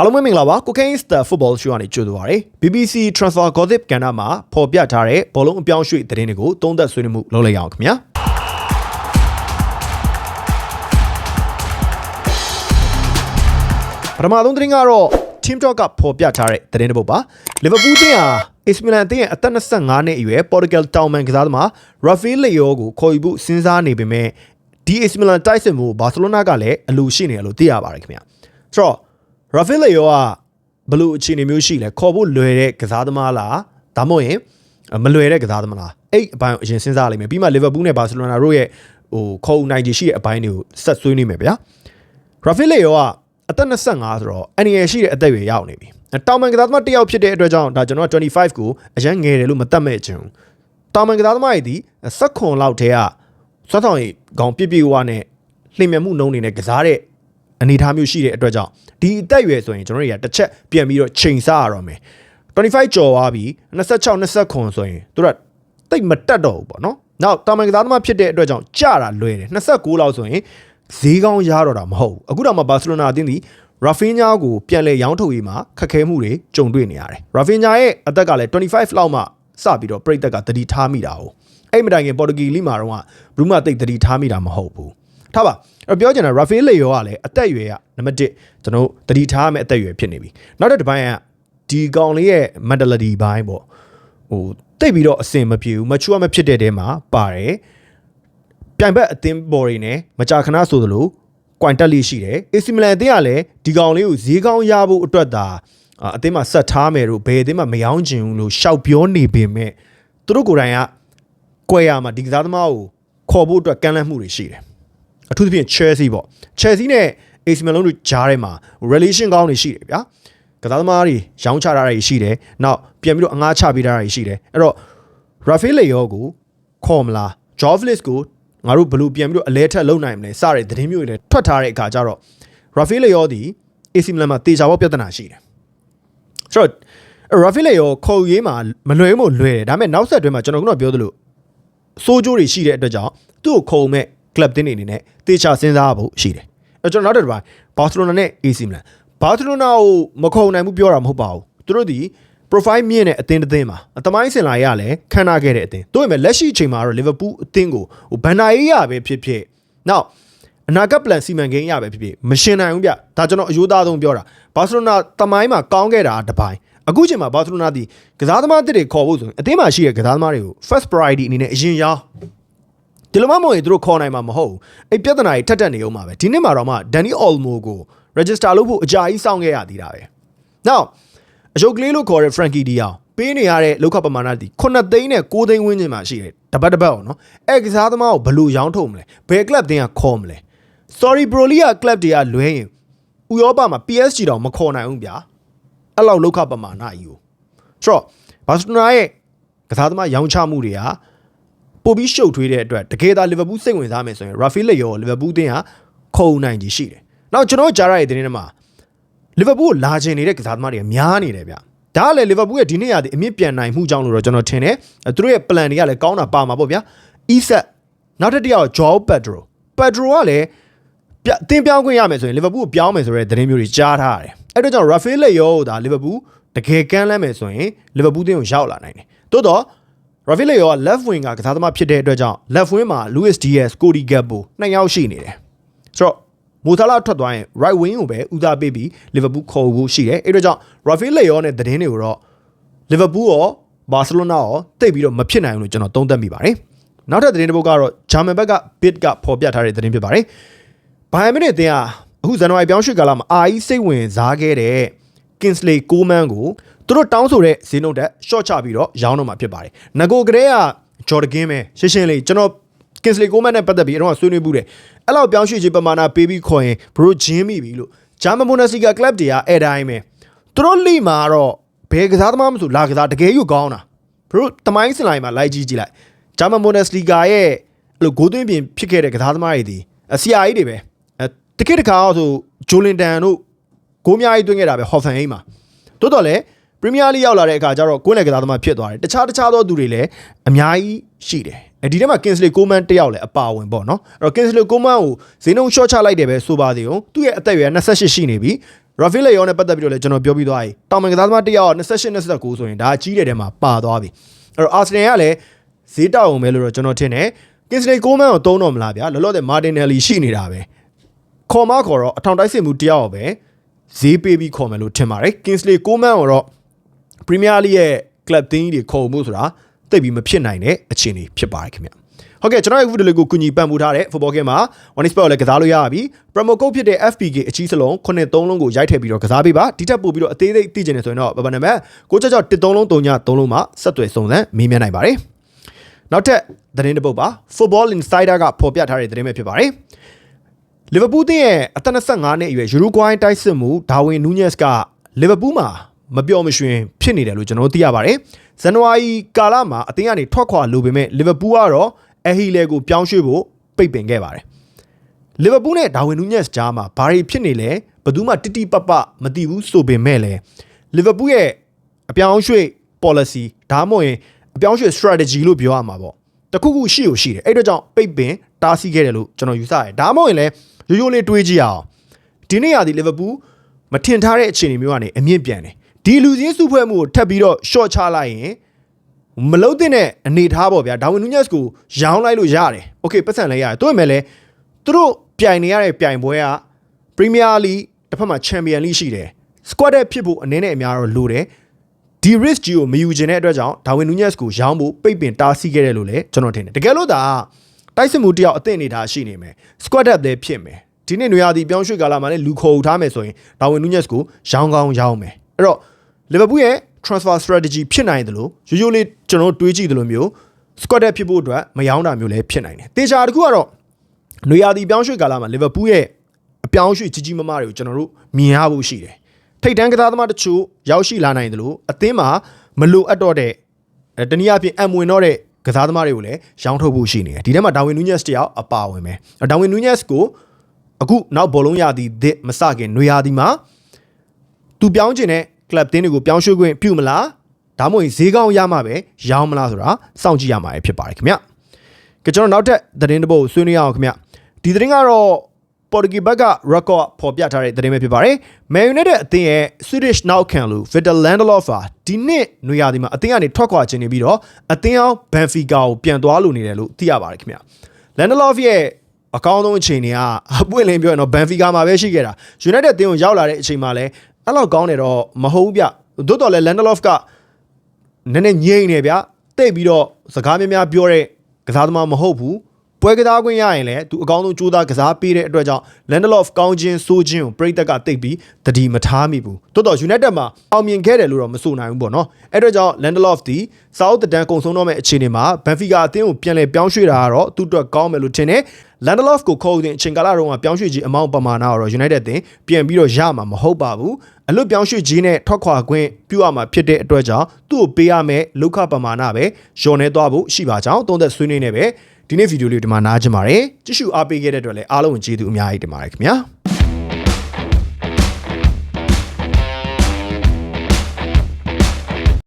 အားလုံးပဲမင်္ဂလာပါ Cocaine Star Football Show ကနေကြိုဆိုပါရစေ BBC Transfer Gossip ကဏ္ဍမှာဖော်ပြထားတဲ့ဘောလုံးအပြောင်းအရွှေ့သတင်းတွေကိုသုံးသပ်ဆွေးနွေးမှုလုပ်လိုက်ရအောင်ခင်ဗျာပထမဆုံးသတင်းကတော့ Team Talk ကဖော်ပြထားတဲ့သတင်းတစ်ပုဒ်ပါ Liverpool တင်းဟာ AC Milan တင်းရဲ့အသက်25နှစ်အရွယ် Portugal တောင်မန်ကစားသမား Rafael Leao ကိုခေါ်ယူဖို့စဉ်းစားနေပေမဲ့ဒီ AC Milan တိုက်စစ်မှု Barcelona ကလည်းအလိုရှိနေတယ်လို့သိရပါတယ်ခင်ဗျာဆိုတော့ Rafael Leao ကဘယ်လိုအခြေအနေမျိုးရှိလဲခေါ်ဖို့လွယ်တဲ့ကစားသမားလားဒါမှမဟုတ်ရင်မလွယ်တဲ့ကစားသမားလားအဲ့အပိုင်းကိုအရင်စဉ်းစားလိုက်မယ်ပြီးမှ Liverpool နဲ့ Barcelona တို့ရဲ့ဟိုခေါ်နိုင်ခြေရှိတဲ့အပိုင်းတွေကိုဆက်ဆွေးနွေးမယ်ဗျာ Rafael Leao ကအသက်25ဆိုတော့အန်ရယ်ရှိတဲ့အသက်အရွယ်ရောက်နေပြီတောင်မန်ကစားသမားတစ်ယောက်ဖြစ်တဲ့အတွက်ကြောင့်ဒါကျွန်တော်25ကိုအရင်ငယ်တယ်လို့မတတ်မဲ့ချင်ဘူးတောင်မန်ကစားသမားတွေဒီဆက်ခွန်လောက်ထဲကစွမ်းဆောင်ရည်ခေါင်းပြပြဝါနဲ့လှင်မြမှုနှုံးနေတဲ့ကစားတဲ့ အနေအထားမျိုးရှိတဲ့အတွက်ကြောင့်ဒီအသက်အရွယ်ဆိုရင်ကျွန်တော်တို့ကတစ်ချက်ပြန်ပြီးတော့ချိန်ဆရတော့မယ်25ကျော်သွားပြီ26 29ခွန်ဆိုရင်တို့ကတိတ်မတက်တော့ဘူးပေါ့နော်နောက်တာမန်ကစားသမားဖြစ်တဲ့အတွက်ကြောင့်ကြတာလွယ်တယ်29လောက်ဆိုရင်ဈေးကောင်းရတော့တာမဟုတ်ဘူးအခုတော့မှဘာစီလိုနာအသင်းဒီရာဖီညာကိုပြန်လဲရောင်းထုတ်ရေးမှာခက်ခဲမှုတွေကြုံတွေ့နေရတယ်ရာဖီညာရဲ့အသက်ကလည်း25လောက်မှစပြီးတော့ပြိတက်ကတတိထားမိတာ哦အဲ့မတိုင်ခင်ပေါ်တူဂီလိမှာတော့ကဘရူးမတိတ်တတိထားမိတာမဟုတ်ဘူး ထားပါအဲ့ပြောချင်တာရာဖီလေယောကလည်းအသက်အရွယ်ကနံပါတ်1ကျွန်တော်တတိထားမဲ့အသက်အရွယ်ဖြစ်နေပြီနောက်တစ်ပိုင်းကဒီကောင်လေးရဲ့ mentality ဘိုင်းပေါ့ဟိုတိတ်ပြီးတော့အစင်မပြေဘူး mature မဖြစ်တဲ့တဲမှာပါတယ်ပြိုင်ဘက်အသင်းဘော်တွေနဲ့မကြာခဏဆိုသလိုကွိုင်တက်လေးရှိတယ်။ AC Milan အသင်းကလည်းဒီကောင်လေးကိုဈေးကောင်းရဖို့အတွက်သာအာအသင်းမှာဆက်ထားမယ်လို့ဘယ်အသင်းမှာမယောင်းချင်ဘူးလို့ရှောက်ပြောနေပေမဲ့သူတို့ကိုယ်တိုင်ကကွဲရမှာဒီကစားသမားကိုခေါ်ဖို့အတွက်ကမ်းလှမ်းမှုတွေရှိတယ်။ အထူးသဖြင့် Chelsea ပေါ့ Chelsea နဲ့ AC Milan တို့ကြားထဲမှာ relation ကောင်းတွေရှိတယ်ဗျာ။ကစားသမားတွေရောင်းချတာတွေရှိတယ်။နောက်ပြန်ပြီးတော့အငှားချပေးတာတွေရှိတယ်။အဲ့တော့ Rafael Leao ကိုခေါ်မလား Joao Felix ကိုငါတို့ဘယ်လို့ပြန်ပြီးတော့အလဲထက်လုံနိုင်မလဲစတဲ့သတင်းမျိုးတွေလည်းထွက်ထားတဲ့အခါကျတော့ Rafael Leao ဒီ AC Milan မှာတေချာဘောပြဿနာရှိတယ်ဆိုတော့ Rafael Leao ခေါ်ရေးမှာမလွယ်မို့လွယ်တယ်ဒါပေမဲ့နောက်ဆက်တွဲမှာကျွန်တော်ကတော့ပြောသလိုစိုးကြိုးတွေရှိတဲ့အတွက်ကြောင့်သူ့ကိုခုံမဲ့ club တင်းနေနေနဲ့တေချာစဉ်းစားဖို့ရှိတယ်အဲကျွန်တော်နောက်တစ်ပိုင်း Barcelona နဲ့ AC Milan Barcelona ကိုမခုံနိုင်ဘူးပြောတာမဟုတ်ပါဘူးသူတို့ဒီ profile မြင့်တဲ့အသင်းတစ်သင်းမှာအသမိုင်းစင်လာရလဲခန်းနာခဲ့တဲ့အသင်းတို့ပေမဲ့လက်ရှိအချိန်မှာတော့ Liverpool အသင်းကိုဟိုဘန်နာရေးရပဲဖြစ်ဖြစ်နောက်အနာဂတ် plan စီမံကိန်းရပဲဖြစ်ဖြစ်မရှင်းနိုင်ဘူးဗျဒါကျွန်တော်အယိုးသားဆုံးပြောတာဘာစီလိုနာတမိုင်းမှာကောင်းခဲ့တာတပိုင်းအခုချိန်မှာဘာစီလိုနာဒီကစားသမားတစ်တွေခေါ်ဖို့ဆိုရင်အသင်းမှာရှိတဲ့ကစားသမားတွေကို first priority အနေနဲ့အရင်ရောင်း ဒီလိုမှမဟုတ်ရင်သူတို့ခေါ်နိုင်မှာမဟုတ်ဘူးအဲ့ပြဿနာတွေထက်တက်နေအောင်ပါပဲဒီနေ့မှာတော့မှ Danny Olmo ကို register လုပ်ဖို့အကြာကြီးစောင့်ခဲ့ရသေးတာပဲ now အယုတ်ကလေးလို့ခေါ်တဲ့ Frankie D အောင်ပေးနေရတဲ့လောက်ခပမာဏဒီ9သိန်းနဲ့6သိန်းဝန်းကျင်မှာရှိတယ်တပတ်တပတ်အောင်နော်အဲ့ကစားသမားကိုဘယ်လိုရောင်းထုတ်မလဲဘယ် club တင်းကခေါ်မလဲ sorry bro လီက club တွေကလွဲရင်ဥရောပမှာ PSG တောင်မခေါ်နိုင်ဘူးဗျာအဲ့လောက်လောက်ခပမာဏကြီးကိုဆိုတော့ဘာစတိုနာရဲ့ကစားသမားရောင်းချမှုတွေက ပို့ပြီးရှုပ်ထွေးတဲ့အတွက်တကယ်သာလီဗာပူးစိတ်ဝင်စားမယ်ဆိုရင်ရာဖီလက်ရောလီဗာပူးတင်းဟာခုံနိုင်ကြီးရှိတယ်နောက်ကျွန်တော်ကြားရတဲ့သတင်းတွေမှာလီဗာပူးကိုလာချင်နေတဲ့ကစားသမားတွေကများနေတယ်ဗျဒါကလည်းလီဗာပူးရဲ့ဒီနေ့ရတဲ့အမြင့်ပြန်နိုင်မှုကြောင့်လို့တော့ကျွန်တော်ထင်တယ်သူတို့ရဲ့ plan တွေကလည်းကောင်းတာပါမှာပေါ့ဗျာအီဆက်နောက်တစ်တယောက်ဂျောပက်ဒရိုပက်ဒရိုကလည်းပြအတင်းပြောင်းခွင့်ရမယ်ဆိုရင်လီဗာပူးကိုပြောင်းမယ်ဆိုတဲ့သတင်းမျိုးတွေကြားထားရတယ်အဲ့တော့ကြောင့်ရာဖေးလက်ရောဒါလီဗာပူးတကယ်ကမ်းလှမ်းမယ်ဆိုရင်လီဗာပူးတင်းကိုရောက်လာနိုင်တယ်တိုးတော့ ရာဖေးလက်ရောက left wing ကကစားသမားဖြစ်တဲ့အတွက်ကြောင့် left wing မှာ Luis Diaz, Cody Gakpo နှစ်ယောက်ရှိနေတယ်ဆိုတော့မိုဆာလာထွက်သွားရင် right wing ကိုပဲဦးစားပေးပြီးလီဗာပူးခေါ်ဖို့ရှိတယ်အဲ့တော့ကြောင့်ရာဖီလေယောနဲ့သတင်းတွေကိုတော့လီဗာပူးရောဘာစီလိုနာရောတိတ်ပြီးတော့မဖြစ်နိုင်ဘူးလို့ကျွန်တော်သုံးသပ်မိပါတယ်နောက်ထပ်သတင်းတစ်ပုဒ်ကတော့ဂျာမန်ဘက်က bid ကဖော်ပြထားတဲ့သတင်းဖြစ်ပါတယ်ဘိုင်ယန်မစ်နဲ့တင်ဟာအခုဇန်နဝါရီပြောင်းရွှေ့ကာလမှာအာအီစိတ်ဝင်စားခဲ့တဲ့ Kingsley Coman ကို သူတို့တောင်းဆိုတဲ့ဈေးနှုန်းတက် short ချပြီးတော့ရောင်းတော့မှာဖြစ်ပါတယ်ငကိုကလေးကဂျော်ဒကင်းပဲရှင်းရှင်းလေးကျွန်တော် Kingsley Coman နဲ့ပတ်သက်ပြီးအတော့ဆွေးနွေးမှုတယ်အဲ့လောက်ပြောင်းရွှေ့ခြင်းပမာဏပေးပြီးခေါ်ရင်ဘရိုဂျင်းမိပြီလို့ဂျာမန်ဘွန်ဒက်စလီဂါကလပ်တွေကအဲ့တိုင်းပဲသူတို့လိမှာတော့ဘယ်ကစားသမားမဆိုလာကစားတကယ်ယူကောင်းတာဘရိုတမိုင်းစလိုင်းမှာလိုက်ကြည့်ကြည့်လိုက်ဂျာမန်ဘွန်ဒက်စလီဂါရဲ့အဲ့လိုဂိုးသွင်းပြင်ဖြစ်ခဲ့တဲ့ကစားသမားတွေဒီအစီယာကြီးတွေပဲအဲတကယ်တခါဆိုဂျိုလင်တန်တို့ဂိုးများကြီးသွင်းခဲ့တာပဲဟော်ဖန်ဟိမ်းမှာတိုးတော့လေ ပရီးမီးယားလိရောက်လာတဲ့အခါကျတော့ကိုယ်နဲ့ကစားသမားဖြစ်သွားတယ်တခြားတခြားသောသူတွေလည်းအများကြီးရှိတယ်အဲဒီထဲမှာ Kingsley Coman တယောက်လည်းအပါဝင်ပေါ့နော်အဲ့တော့ Kingsley Coman ကိုဈေးနှုန်း short ချလိုက်တယ်ပဲဆိုပါသေးအောင်သူ့ရဲ့အသက်အရွယ်28ရှိနေပြီ Rafael Leao နဲ့ပတ်သက်ပြီးတော့လည်းကျွန်တော်ပြောပြီးသွားပြီတောင်မန်ကစားသမားတစ်ယောက်28 29ဆိုရင်ဒါကြီးတဲ့ထဲမှာပါသွားပြီအဲ့တော့ Arsenal ကလည်းဈေးတောက်အောင်ပဲလို့တော့ကျွန်တော်ထင်တယ် Kingsley Coman ကိုသုံးတော့မလားဗျာလောလောဆယ် Martinelli ရှိနေတာပဲခေါ်မခေါ်တော့အထောင်တိုက်စစ်မှုတစ်ယောက်ပဲဈေးပေးပြီးခေါ်မယ်လို့ထင်ပါတယ် Kingsley Coman ကိုတော့ Premier League ရဲ့ club တင်းကြီးတွေခေါ်မှုဆိုတာတိတ်ပြီးမဖြစ်နိုင်တဲ့အခြေအနေဖြစ်ပါတယ်ခင်ဗျဟုတ်ကဲ့ကျွန်တော်ရဲ့ video လေးကိုကူညီပံ့ပိုးထားတဲ့ football game မှာ one sport ကိုလည်းကစားလို့ရပါပြီ promo code ဖြစ်တဲ့ FPK အကြီးစလုံး93လုံးကိုရိုက်ထည့်ပြီးတော့ကစားပေးပါဒီထက်ပိုပြီးတော့အသေးစိတ်သိချင်တယ်ဆိုရင်တော့ဘာဘာနံပါတ်666 13လုံး3ည3လုံးမှာဆက်သွယ်စုံစမ်းမေးမြန်းနိုင်ပါတယ်နောက်ထပ်သတင်းတစ်ပုဒ်ပါ Football Insider ကဖော်ပြထားတဲ့သတင်းပဲဖြစ်ပါတယ်လီဗာပူးတင်းရဲ့အသက်25နှစ်အရွယ်ယူရိုဂွိုင်းတိုက်စစ်မှုဒါဝင်နူးညက်စ်ကလီဗာပူးမှာ မပြောမရွှင်ဖြစ်နေတယ်လို့ကျွန်တော်သိရပါတယ်ဇန်နဝါရီကာလမှာအသင်းကနေထွက်ခွာလိုပေမဲ့လီဗာပူးကတော့အဟီလေကိုပြောင်းရွှေ့ဖို့ပိတ်ပင်ခဲ့ပါတယ်လီဗာပူးနဲ့ဒါဝင်နူးညက်စ်ကြားမှာဘာတွေဖြစ်နေလဲဘယ်သူမှတိတိပပမသိဘူးဆိုပေမဲ့လည်းလီဗာပူးရဲ့အပြောင်းရွှေ့ policy ဒါမှမဟုတ်ရင်အပြောင်းရွှေ့ strategy လို့ပြောရမှာပေါ့တခုခုရှိ ਉ ရှိတယ်အဲ့တော့ကြောင့်ပိတ်ပင်တားဆီးခဲ့တယ်လို့ကျွန်တော်ယူဆတယ်ဒါမှမဟုတ်ရင်လည်းရိုးရိုးလေးတွေးကြည့်အောင်ဒီနေ့ရာဒီလီဗာပူးမထင်ထားတဲ့အခြေအနေမျိုးကနေအမြင့်ပြန်တယ် ဒီလူချင်းစုဖွဲ့မှုကိုထပ်ပြီးတော့ short ချလိုက်ရင်မလုံးတဲ့အနေထားပေါ့ဗျာဒါဝင်နူးညက်စ်ကိုရောင်းလိုက်လို့ရတယ်โอเคပတ်စံလည်းရတယ်တို့ပေမဲ့လည်းသူတို့ပြိုင်နေရတဲ့ပြိုင်ပွဲက Premier League တစ်ဖက်မှာ Champion League ရှိတယ် squad ဖြစ်ဖို့အနေနဲ့အများတော့လိုတယ်ဒီ risk ကြီးကိုမယူခြင်းတဲ့အတွက်ကြောင့်ဒါဝင်နူးညက်စ်ကိုရောင်းဖို့ပိတ်ပင်တားဆီးခဲ့တယ်လို့လည်းကျွန်တော်ထင်တယ်တကယ်လို့ဒါတိုက်စစ်မှုတယောက်အသင့်နေတာရှိနေမယ် squad up လည်းဖြစ်မယ်ဒီနေ့နွေရာသီပြောင်းရွှေ့ကာလမှာလည်းလူခေါ်ယူထားမယ်ဆိုရင်ဒါဝင်နူးညက်စ်ကိုရောင်းကောင်းရောင်းမယ်အဲ့တော့ လီဗာပူးရဲ့ transfer strategy ဖြစ်နိုင်တယ်လို့ရိုးရိုးလေးကျွန်တော်တွေးကြည့်တယ်လို့မျိုး squad up ဖြစ်ဖို့အတွက်မရောင်းတာမျိုးလည်းဖြစ်နိုင်တယ်တေချာတခုကတော့နွေရာသီပြောင်းရွှေ့ကာလမှာလီဗာပူးရဲ့အပြောင်းရွှေ့ကြီးကြီးမားမားတွေကိုကျွန်တော်တို့မြင်ရဖို့ရှိတယ်ထိတ်တန်းကစားသမားတချို့ရောက်ရှိလာနိုင်တယ်လို့အသင်းမှာမလိုအပ်တော့တဲ့အဲတနည်းအားဖြင့်အမဝင်တော့တဲ့ကစားသမားတွေကိုလည်းရောင်းထုတ်ဖို့ရှိနေတယ်ဒီထဲမှာဒါဝင်နူးညက်စ်တယောက်အပါဝင်ပဲဒါဝင်နူးညက်စ်ကိုအခုနောက်ဘောလုံးရာသီသစ်မစခင်နွေရာသီမှာသူပြောင်းကျင်တဲ့ club တင်းတွေကိုပြောင်းရွှေ့ခွင့်ပြုမလားဒါမှမဟုတ်ဈေးကောင်းရမှပဲရောင်းမလားဆိုတာစောင့်ကြည့်ရမှာဖြစ်ပါတယ်ခင်ဗျကကျွန်တော်နောက်ထပ်သတင်းတစ်ပုဒ်ဆွေးနွေးရအောင်ခင်ဗျဒီသတင်းကတော့ပေါ်တူဂီဘက်က record ဖော်ပြထားတဲ့သတင်းပဲဖြစ်ပါတယ်။ Man United အသင်းရဲ့ Swedish နောက်ခံလူ Victor Lindelof ဟာဒီနှစ်နွေရာသီမှာအသင်းကနေထွက်ခွာခြင်းနေပြီးတော့အသင်းအောင် Benfica ကိုပြန်သွားလို့နေတယ်လို့သိရပါတယ်ခင်ဗျ။ Lindelof ရဲ့အကောင်းဆုံးအခြေအနေကအပွင့်လင်းပြောရင်တော့ Benfica မှာပဲရှိခဲ့တာ။ United အသင်းကိုရောက်လာတဲ့အချိန်မှာလည်း အဲ့လောက်ကောင်းတယ်တော့မဟုတ်ဘူးဗျ။သို့တော်လည်း Lindelof ကနည်းနည်းငြိမ့်နေဗျ။တိတ်ပြီးတော့စကားများများပြောတဲ့ကစားသမားမဟုတ်ဘူး။ပွဲကစားခွင့်ရရင်လည်းသူအကောင်းဆုံးကြိုးစားကစားပေးတဲ့အတွက်ကြောင့် Lindelof ကောင်းခြင်းဆိုးခြင်းကိုပြည်သက်ကတိတ်ပြီးတတိမထားမိဘူးတိုးတော့ United မှာအောင်မြင်ခဲ့တယ်လို့တော့မဆိုနိုင်ဘူးပေါ့နော်အဲ့အတွက်ကြောင့် Lindelof ဒီ South တန်ကုံဆုံးတော့မဲ့အခြေအနေမှာ Benfica အသင်းကိုပြန်လည်ပြောင်းရွှေ့တာကတော့သူ့အတွက်ကောင်းမယ်လို့ထင်တယ် Lindelof ကိုခေါ်တဲ့အချိန်ကာလတုန်းကပြောင်းရွှေ့ခြင်းအမောင့်ပမာဏတော့ United အသင်းပြန်ပြီးတော့ရမှာမဟုတ်ပါဘူး အလွတ်ပြောင်းရွှေ့ခြင်းနဲ့ထွက်ခွာခွင့်ပြုရမှာဖြစ်တဲ့အတွက်ကြောင့်သူ့ကိုပေးရမယ့်လောက်ခပမာဏပဲလျော်နေသွားဖို့ရှိပါကြောင်းသုံးသက်ဆွေးနွေးနေပဲဒီနေ့ဗီဒီယိုလေးဒီမှာနားကြပါတယ်ကြည့်ရှုအားပေးခဲ့တဲ့အတွက်လည်းအားလုံးကျေးဇူးအများကြီးတင်ပါတယ်ခင်ဗျာ